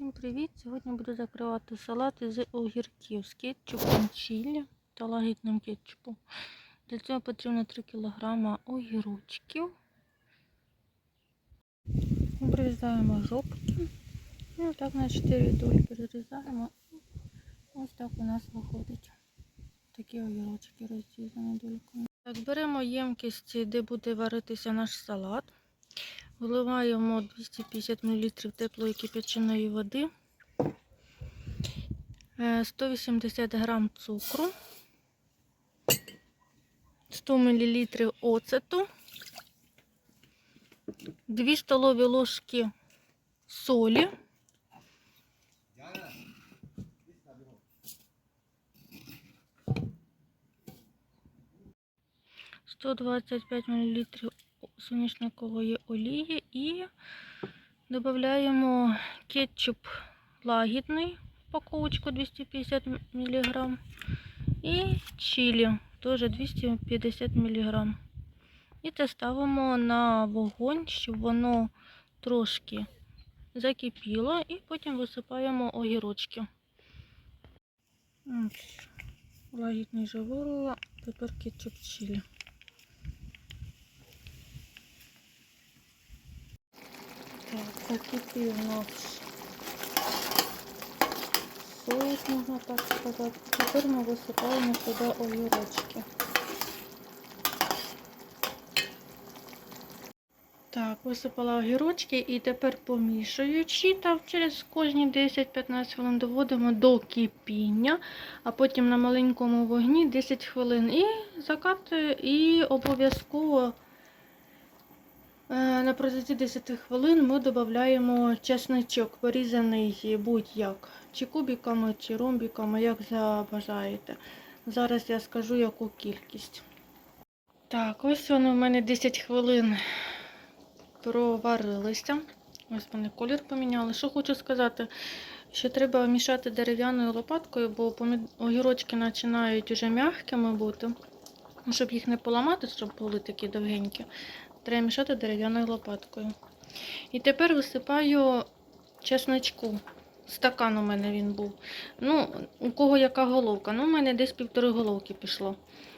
Всім привіт! Сьогодні буду закривати салат із огірків з кетчупом чилі та лагідним кетчупом. Для цього потрібно 3 кг огірочків. Обрізаємо жопки. І отак на 4 долі перерізаємо. Ось так у нас виходить. Такі огірочки розрізані дольками. Так, беремо ємкість, де буде варитися наш салат. Вливаємо 250 мл теплої кипяченої води, е, 180 г цукру, 100 мл оцету, 2 столові ложки солі, Сто двадцять мл соняшникової олії і додаємо кетчуп лагідний, упаковочку 250 мг. І чилі, теж 250 мг. І це ставимо на вогонь, щоб воно трошки закипіло, і потім висипаємо огірочки. Лагідний же вирила, тепер кетчуп чилі. Закипів наш соус, можна так сказати. Тепер ми висипаємо сюди огірочки. Так, висипала огірочки і тепер помішуючи, там через кожні 10-15 хвилин доводимо до кипіння, а потім на маленькому вогні 10 хвилин і закатую, і обов'язково На протязі 10 хвилин ми додаємо чесничок, порізаний будь-як, чи кубиками, чи ромбиками, як забажаєте. Зараз я скажу, яку кількість. Так, ось вони в мене 10 хвилин проварилися. Ось вони колір поміняли. Що хочу сказати, що треба мішати дерев'яною лопаткою, бо огірочки починають вже м'якими бути. Ну, Щоб їх не поламати, щоб були такі довгенькі. Треба дерев'яною лопаткою. І тепер висипаю чесночку. Стакан у мене він був. Ну, у кого яка головка. Ну, у мене десь півтори головки пішло.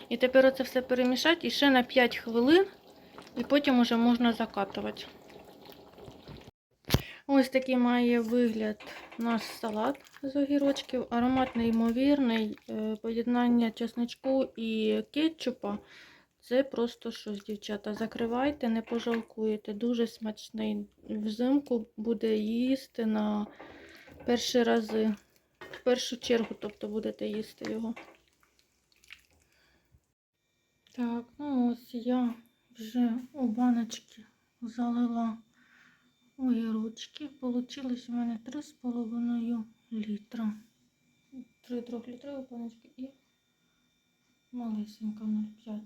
І тепер оце все перемішати і ще на 5 хвилин, і потім вже можна закатувати. Ось такий має вигляд наш салат з огірочків. Аромат неймовірний. Е, Поєднання чесночку і кетчупа. Це просто щось, дівчата. Закривайте, не пожалкуєте. Дуже смачний. Взимку буде їсти на перші рази. В першу чергу, тобто, будете їсти його. Так, ну ось я вже у баночки залила огірочки. Получилось у мене 3,5 літра. 3 трьохлітрові баночки і малесенька 0,5.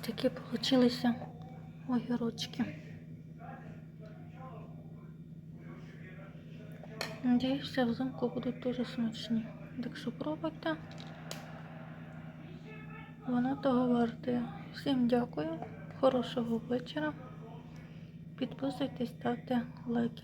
Ось такі получилися огірочки. Надіюся, взимку будуть дуже смачні. Так що пробуйте. Вона того вартує. Всім дякую, хорошого вечора. Підписуйтесь, ставте лайки.